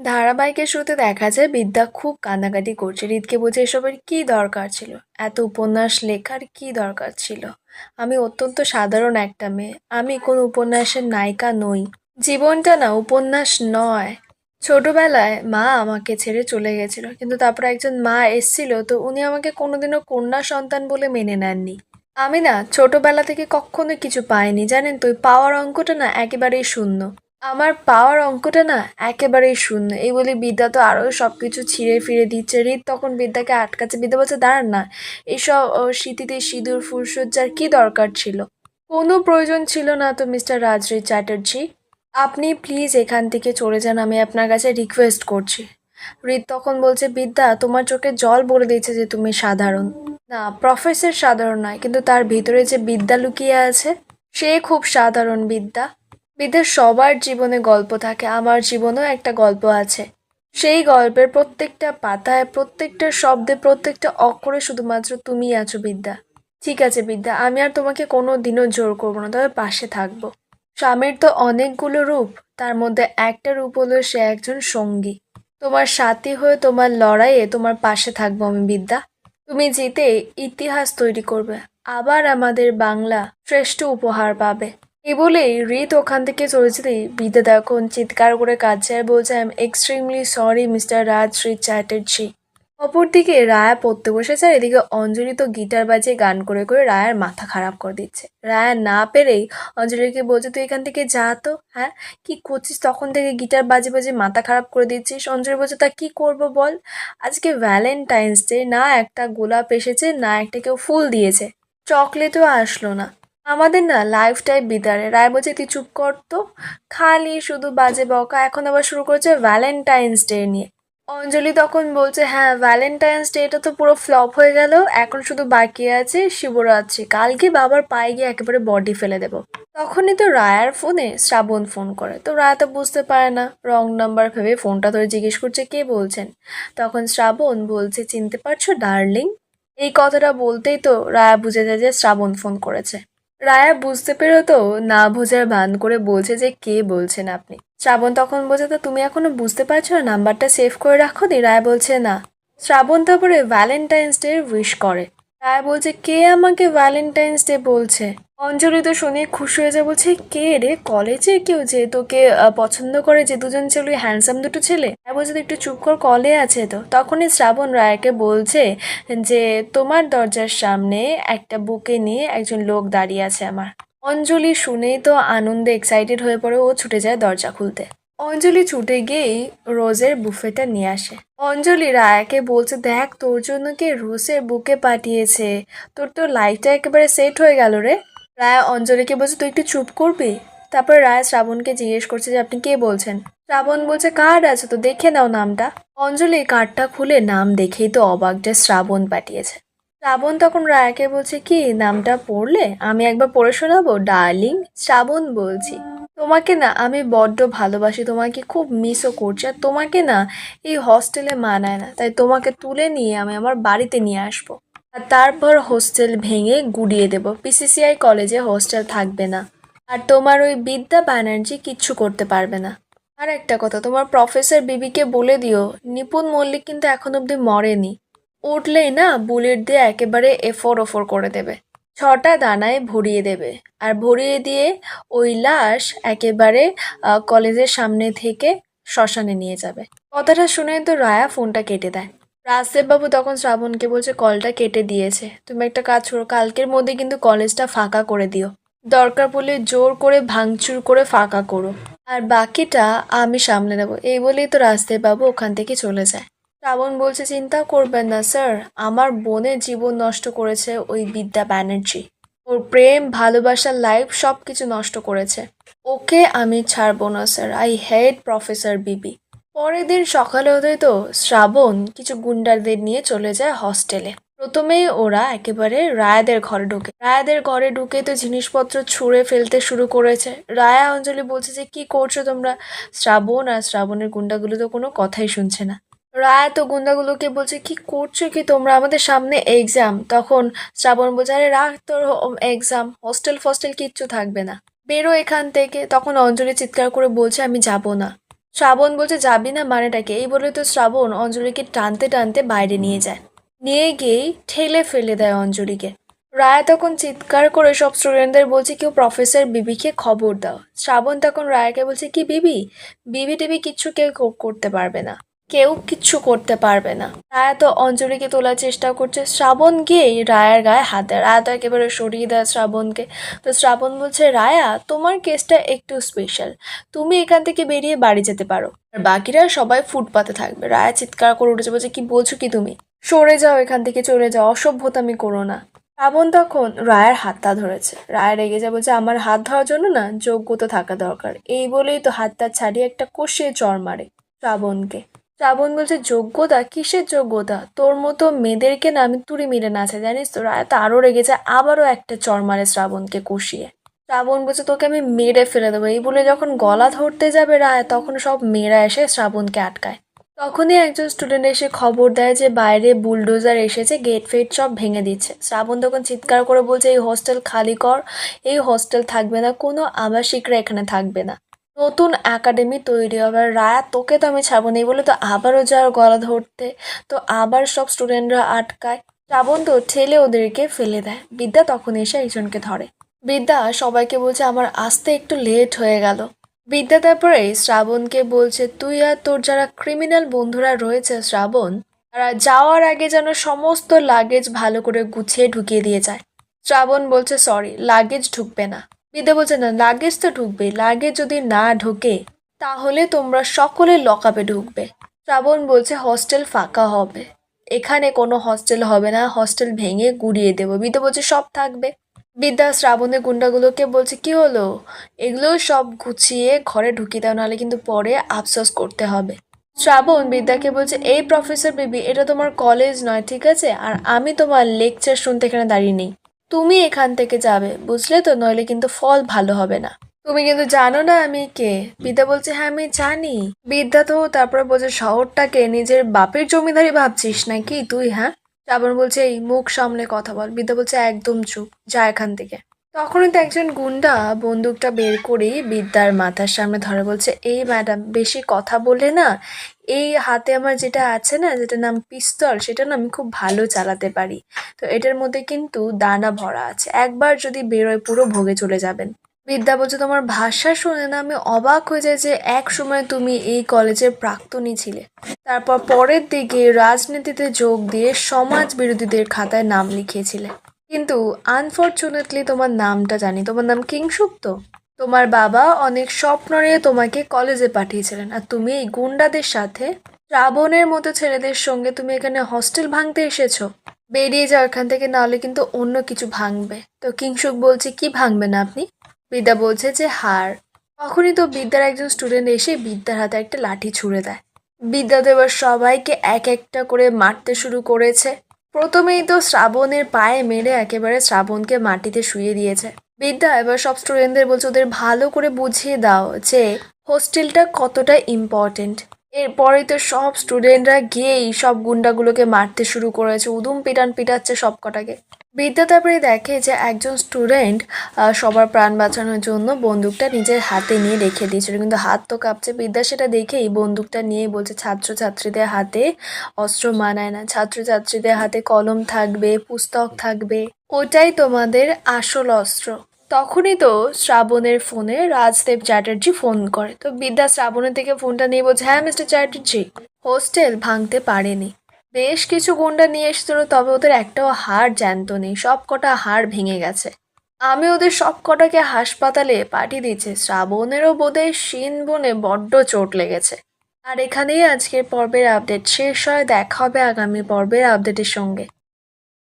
ধারাবাহিকের শুরুতে দেখা যায় বিদ্যা খুব কান্নাকাটি করছে। হৃদকে বলছে এসবের কি দরকার ছিল? এত উপন্যাস লেখার কি দরকার ছিল? আমি অত্যন্ত সাধারণ একটা মেয়ে। আমি কোন উপন্যাসের নায়িকা নই। জীবনটা না, উপন্যাস নয়। ছোটবেলায় মা আমাকে ছেড়ে চলে গেছিল, কিন্তু তারপর একজন মা এসছিল, তো উনি আমাকে কোনোদিনও কন্যা সন্তান বলে মেনে নেননি। আমি না, ছোটবেলা থেকে কখনো কিছু পাইনি। জানেন তো, ওই পাওয়ার অঙ্কটা না একেবারেই শূন্য। আমার পাওয়ার অঙ্কটা না একেবারেই শূন্য। এই বলে বিদ্যা তো আরও সব কিছু ছিঁড়ে ফিরে দিচ্ছে। রিত তখন বিদ্যাকে আটকাচ্ছে। বিদ্যা বলছে, দাঁড়ান না। এইসব স্মৃতিতে সিঁদুর ফুলসজ্জার কি দরকার ছিল? কোনো প্রয়োজন ছিল না তো, মিস্টার রাজরিত চ্যাটার্জি। আপনি প্লিজ এখান থেকে চলে যান। আমি আপনার কাছে রিকোয়েস্ট করছি। রিত তখন বলছে, বিদ্যা, তোমার চোখে জল বলে দিয়েছে যে তুমি সাধারণ। না, প্রফেসর সাধারণ নয়, কিন্তু তার ভিতরে যে বিদ্যা লুকিয়ে আছে, সে খুব সাধারণ বিদ্যা। বিদ্যার সবার জীবনে গল্প থাকে, আমার জীবনেও একটা গল্প আছে। সেই গল্পের প্রত্যেকটা পাতায়, প্রত্যেকটা শব্দে, প্রত্যেকটা অক্ষরে শুধুমাত্র তুমিই আছো বিদ্যা। ঠিক আছে বিদ্যা, আমি আর তোমাকে কোনো দিনও জোর করব না, তবে পাশে থাকব। স্বামীর তো অনেকগুলো রূপ, তার মধ্যে একটা রূপ হলো সে একজন সঙ্গী। তোমার সাথী হয়ে তোমার লড়াইয়ে তোমার পাশে থাকব আমি বিদ্যা। তুমি জিতে ইতিহাস তৈরি করবে, আবার আমাদের বাংলা শ্রেষ্ঠ উপহার পাবে। এই বলেই রিত ওখান থেকে চলে যেতেই বিদ্যা তখন চিৎকার করে কাঁদছে আর বলছে I am extremely sorry mister Raj Shri Chatterjee অপরদিকে রায়া পড়তে বসেছে আর এদিকে অঞ্জলি তো গিটার বাজিয়ে গান করে করে রায়ার মাথা খারাপ করে দিচ্ছে। রায়া না পেরেই অঞ্জলিকে বলছে, তুই এখান থেকে যা তো হ্যাঁ? কি করছিস তখন থেকে গিটার বাজে বাজে মাথা খারাপ করে দিচ্ছিস? অঞ্জলি বলছে, তা কি করব বল? আজকে ভ্যালেন্টাইন্স ডে না একটা গোলাপ এসেছে, না একটা কেউ ফুল দিয়েছে। চকলেটও আসলো না। আমাদের না লাইফটাই বিদারে। রায় বলছে, তুই চুপ করতো খালি শুধু বাজে বকা। এখন আবার শুরু করেছে ভ্যালেন্টাইন্স ডে নিয়ে। অঞ্জলি তখন বলছে হ্যাঁ ভ্যালেন্টাইন্স ডেটা তো পুরো ফ্লপ হয়ে গেল। এখন শুধু বাকি আছে শিবরাত্রি। কালকে বাবার পায়ে গিয়ে একেবারে বডি ফেলে দেবো। তখনই তো রায়ার ফোনে শ্রাবণ ফোন করে। তো রায়া তো বুঝতে পারে না। রং নাম্বার ভেবে ফোনটা ধরে জিজ্ঞেস করছে, কে বলছেন? তখন শ্রাবণ বলছে, চিনতে পারছ ডার্লিং এই কথাটা বলতেই তো রায়া বুঝে যায় যে শ্রাবণ ফোন করেছে। রায়া বুঝতে পেরো তো না বোঝার ভান করে বলছে যে কে বলছেন আপনি। শ্রাবণ তখন বোঝে তো তুমি এখনও বুঝতে পারছ না, নাম্বারটা সেভ করে রাখো দি। রায় বলছে, না। শ্রাবণ তারপরে ভ্যালেন্টাইন্স ডে উইশ করে। রায় বলছে, কে আমাকে ভ্যালেন্টাইন্স ডে বলছে? অঞ্জলি তো শুনে খুশি হয়ে যায়, বলছে, কে রে? কলেজে কেউ যে তোকে পছন্দ করে যে দুজন ছেলে হ্যান্ডসাম দুটো ছেলে? রায় বলছে একটু চুপ কর, কলে আছে তো। তখনই শ্রাবণ রায়কে বলছে যে, তোমার দরজার সামনে একটা বুকে নিয়ে একজন লোক দাঁড়িয়ে আছে আমার। অঞ্জলি শুনেই তো আনন্দে এক্সাইটেড হয়ে পড়ে, ও ছুটে যায় দরজা খুলতে। অঞ্জলি ছুটে গিয়েই রোজের বুফেটা নিয়ে আসে। অঞ্জলি রায়াকে বলছে, দেখ, তোর জন্য কে রোজের বুকে পাঠিয়েছে? তোর তো লাইফটা একেবারে সেট হয়ে গেল রে। রায়া অঞ্জলিকে বলছে, তুই একটু চুপ করবি? তারপর রায় শ্রাবণকে জিজ্ঞেস করছে যে, আপনি কে বলছেন? শ্রাবণ বলছে কার্ড আছে তো, দেখে নাও নামটা। অঞ্জলি কার্ডটা খুলে নাম দেখেই তো অবাক যে শ্রাবণ পাঠিয়েছে। শ্রাবণ তখন রায়াকে বলছে, কি, নামটা পড়লে? আমি একবার পড়ে শোনাবো? ডার্লিং, শ্রাবণ বলছি। তোমাকে না, আমি বড্ড ভালোবাসি তোমাকে খুব মিসও করছি, আর তোমাকে না, এই হস্টেলে মানায় না। তাই তোমাকে তুলে নিয়ে আমি আমার বাড়িতে নিয়ে আসব। আর তারপর হোস্টেল ভেঙে গুড়িয়ে দেব। পিসিসিআই কলেজে হোস্টেল থাকবে না। আর তোমার ওই বিদ্যা ব্যানার্জি কিচ্ছু করতে পারবে না। আর একটা কথা, তোমার প্রফেসর বিবিকে বলে দিও, নিপুণ মল্লিক কিন্তু এখন অবধি মরেনি। উঠলেই না বুলেট দিয়ে একেবারে এফোর ওফোর করে দেবে। ছটা দানায় ভরিয়ে দেবে। আর ভরিয়ে দিয়ে ওই লাশ একেবারে কলেজের সামনে থেকে শ্মশানে নিয়ে যাবে। কথাটা শুনে তো রায়া ফোনটা কেটে দেয়। রাজদেব বাবু তখন শ্রাবণকে বলছে, কলটা কেটে দিয়েছে। তুমি একটা কাজ করো, কালকের মধ্যে কিন্তু কলেজটা ফাঁকা করে দিও। দরকার পড়লে জোর করে ভাঙচুর করে ফাঁকা করো। আর বাকিটা আমি সামলে নেব। এই বলেই তো রাজদেব বাবু ওখান থেকে চলে যায়। শ্রাবণ বলছে, চিন্তা করবেন না, স্যার। আমার বোনের জীবন নষ্ট করেছে ওই বিদ্যা ব্যানার্জি। ওর প্রেম, ভালোবাসার লাইফ সব কিছু নষ্ট করেছে। ওকে আমি ছাড়বো না, স্যার। আই হেড প্রফেসর বিবি পরের দিন সকালে হতেই তো শ্রাবণ, কিছু গুন্ডারদের নিয়ে চলে যায় হস্টেলে প্রথমেই ওরা একেবারে রায়াদের ঘরে ঢোকে। রায়াদের ঘরে ঢুকে তো জিনিসপত্র ছুঁড়ে ফেলতে শুরু করেছে। রায়া অঞ্জলি বলছে যে, কি করছ তোমরা? শ্রাবণ আর শ্রাবণের গুন্ডাগুলো তো কোনো কথাই শুনছে না। রায়া তো গুন্ডাগুলোকে বলছে, কি করছ কি তোমরা? আমাদের সামনে এক্সাম তখন শ্রাবণ বলছে, আরে রাখ তোর এক্সাম হস্টেল ফস্টেল কিচ্ছু থাকবে না। বেরো এখান থেকে। তখন অঞ্জলি চিৎকার করে বলছে, আমি যাব না। শ্রাবণ বলছে যাবি না মানেটাকে এই বলে তো শ্রাবণ অঞ্জলিকে টানতে টানতে বাইরে নিয়ে যায়। নিয়ে গিয়েই ঠেলে ফেলে দেয় অঞ্জলিকে। রায়া তখন চিৎকার করে সব স্টুডেন্টদের বলছে, কেউ প্রফেসর বিবিকে খবর দাও। শ্রাবণ তখন রায়াকে বলছে, কি বিবি? বিবি টিবি কিচ্ছু কেউ করতে পারবে না। কেউ কিচ্ছু করতে পারবে না। রায়া তো অঞ্জলিকে তোলার চেষ্টা করছে। শ্রাবণ গিয়েই রায়ার গায়ে হাত দেয়। রায়া তো একেবারে সরিয়ে দেয় শ্রাবণকে। তো শ্রাবণ বলছে, রায়া, তোমার কেসটা একটু স্পেশাল তুমি এখান থেকে বেরিয়ে বাড়ি যেতে পারো। আর বাকিরা সবাই ফুটপাতে থাকবে। রায়া চিৎকার করে উঠেছে, বলছে, কি বলছো কি তুমি? সরে যাও এখান থেকে, চলে যাও। অসভ্যতামি করো না। শ্রাবণ তখন রায়ের হাতটা ধরেছে। রায় রেগে যায়, বলছে, আমার হাত ধরার জন্য না যোগ্যতা থাকা দরকার। এই বলেই তো হাতটা ছাড়িয়ে একটা কষিয়ে চর মারে শ্রাবণকে। শ্রাবণ বলছে, যোগ্যতা? কিসের যোগ্যতা? তোর মতো মেয়েদেরকে না আমি তুড়ি মিলে নাচে জানিস তো? রায় তো আরও রেগে যায় আবারও একটা চর মারে শ্রাবণকে কষিয়ে। শ্রাবণ বলছে, তোকে আমি মেরে ফেলে দেবো। এই বলে যখন গলা ধরতে যাবে রায়, তখন সব মেয়েরা এসে শ্রাবণকে আটকায়। তখনই একজন স্টুডেন্ট এসে খবর দেয় যে, বাইরে বুলডোজার এসেছে গেট ফেট সব ভেঙে দিচ্ছে। শ্রাবণ তখন চিৎকার করে বলছে, এই হোস্টেল খালি কর, এই হোস্টেল থাকবে না, কোনো আবাসিকরা এখানে থাকবে না। নতুন একাডেমি তৈরি হবে। রায়া, তোকে তো আমি ছাড়বো নেই বলে তো আবারও যাওয়ার গলা ধরতে। তো আবার সব স্টুডেন্টরা আটকায়। শ্রাবণ তো ঠেলে ওদেরকে ফেলে দেয়। বিদ্যা তখন এসে একজনকে ধরে। বিদ্যা সবাইকে বলছে, আমার আসতে একটু লেট হয়ে গেল। বিদ্যা তারপরে শ্রাবণকে বলছে, তুই আর তোর যারা ক্রিমিনাল বন্ধুরা রয়েছে শ্রাবণ, তারা যাওয়ার আগে যেন সমস্ত লাগেজ ভালো করে গুছিয়ে ঢুকিয়ে দিয়ে যায়। শ্রাবণ বলছে সরি লাগেজ ঢুকবে না। বিদ্যা বলছে, না, লাগেজ তো ঢুকবে। লাগেজ যদি না ঢোকে, তাহলে তোমরা সকলে লকআপে ঢুকবে। শ্রাবণ বলছে, হস্টেল ফাঁকা হবে। এখানে কোনো হস্টেল হবে না। হস্টেল ভেঙে গুড়িয়ে দেবো। বিদ্যা বলছে, সব থাকবে। বিদ্যা শ্রাবণের গুন্ডাগুলোকে বলছে, কি হলো? এগুলো সব গুছিয়ে ঘরে ঢুকিয়ে দাও, নাহলে কিন্তু পরে আফসোস করতে হবে। শ্রাবণ বিদ্যাকে বলছে, এই প্রফেসর বেবি, এটা তোমার কলেজ নয়, ঠিক আছে? আর আমি তোমার লেকচার শুনতে এখানে দাঁড়িয়ে নেই। তুমি এখান থেকে যাবে, বুঝলে তো? নইলে কিন্তু ফল ভালো হবে না। তুমি কিন্তু জানো না আমি কে? বিদ্যা বলছে হ্যাঁ আমি জানি। বিদ্যা তো তারপরে বলছে শহরটাকে নিজের বাপের জমিদারি ভাবছিস নাকি তুই হ্যাঁ? শ্রাবণ বলছে, এই মুখ সামনে কথা বল। বিদ্যা বলছে, একদম চুপ, যা এখান থেকে। তখনই তো একজন গুন্ডা বন্দুকটা বের করেই বিদ্যার মাথার সামনে ধরে বলছে, এই ম্যাডাম, বেশি কথা বলে না। এই হাতে আমার যেটা আছে না যেটা নাম পিস্তল, সেটা না আমি খুব ভালো চালাতে পারি। তো এটার মধ্যে কিন্তু দানা ভরা আছে। একবার যদি বেরোয় পুরো ভোগে চলে যাবেন। বিদ্যা বলছে, তোমার ভাষা শুনে না আমি অবাক হয়ে যাই যে এক সময় তুমি এই কলেজের প্রাক্তনী ছিলে। তারপর পরের দিকে রাজনীতিতে যোগ দিয়ে সমাজ বিরোধীদের খাতায় নাম লিখিয়েছিলে। কিন্তু আনফর্চুনেটলি তোমার নামটা জানি। তোমার নাম কিংসুপ্ত তোমার বাবা অনেক স্বপ্ন নিয়ে তোমাকে কলেজে পাঠিয়েছিলেন আর তুমি এই গুন্ডাদের সাথে রাবণের মতো ছেলেদের সঙ্গে তুমি এখানে হস্টেল ভাঙতে এসেছ। বেরিয়ে যাও এখান থেকে, নাহলে কিন্তু অন্য কিছু ভাঙবে। তো কিংসুক বলছে, কি ভাঙবেন আপনি? বিদ্যা বলছে যে হার তখনই তো বিদ্যার একজন স্টুডেন্ট এসে বিদ্যার হাতে একটা লাঠি ছুঁড়ে দেয়। বিদ্যা তো এবার সবাইকে এক একটা করে মারতে শুরু করেছে। প্রথমেই তো শ্রাবণের পায়ে মেরে একেবারে শ্রাবণকে মাটিতে শুয়ে দিয়েছে। বিদ্যা, এবার সব স্টুডেন্টদের বলছে, ওদের ভালো করে বুঝিয়ে দাও যে হোস্টেলটা কতটা ইম্পর্টেন্ট এরপরে তো সব স্টুডেন্টরা গিয়েই সব গুন্ডাগুলোকে মারতে শুরু করেছে। উদুম পিটান পিটাচ্ছে সব কটাকে বিদ্যা তারপরে দেখে যে একজন স্টুডেন্ট সবার প্রাণ বাঁচানোর জন্য বন্দুকটা নিজের হাতে নিয়ে রেখে দিয়েছিল। কিন্তু হাত তো কাঁপছে। বিদ্যা সেটা দেখেই বন্দুকটা নিয়ে বলছে, ছাত্রছাত্রীদের হাতে অস্ত্র মানায় না। ছাত্রছাত্রীদের হাতে কলম থাকবে, পুস্তক থাকবে। ওটাই তোমাদের আসল অস্ত্র। তখনই তো শ্রাবণের ফোনে রাজদেব চ্যাটার্জি ফোন করে। তো বিদ্যা শ্রাবণের থেকে ফোনটা নিয়ে বলছে হ্যাঁ মিস্টার চ্যাটার্জি। হোস্টেল ভাঙতে পারেনি। বেশ কিছু গুন্ডা নিয়ে এসেছিল, তবে ওদের একটাও হাড় জ্যান্ত নেই সব কটা হাড় ভেঙে গেছে। আমি ওদের সব কটাকে হাসপাতালে পাঠিয়ে দিচ্ছি শ্রাবণেরও বোধে শিন বনে বড্ড চোট লেগেছে। আর এখানেই আজকের পর্বের আপডেট শেষ হয়। দেখা হবে আগামী পর্বের আপডেটের সঙ্গে।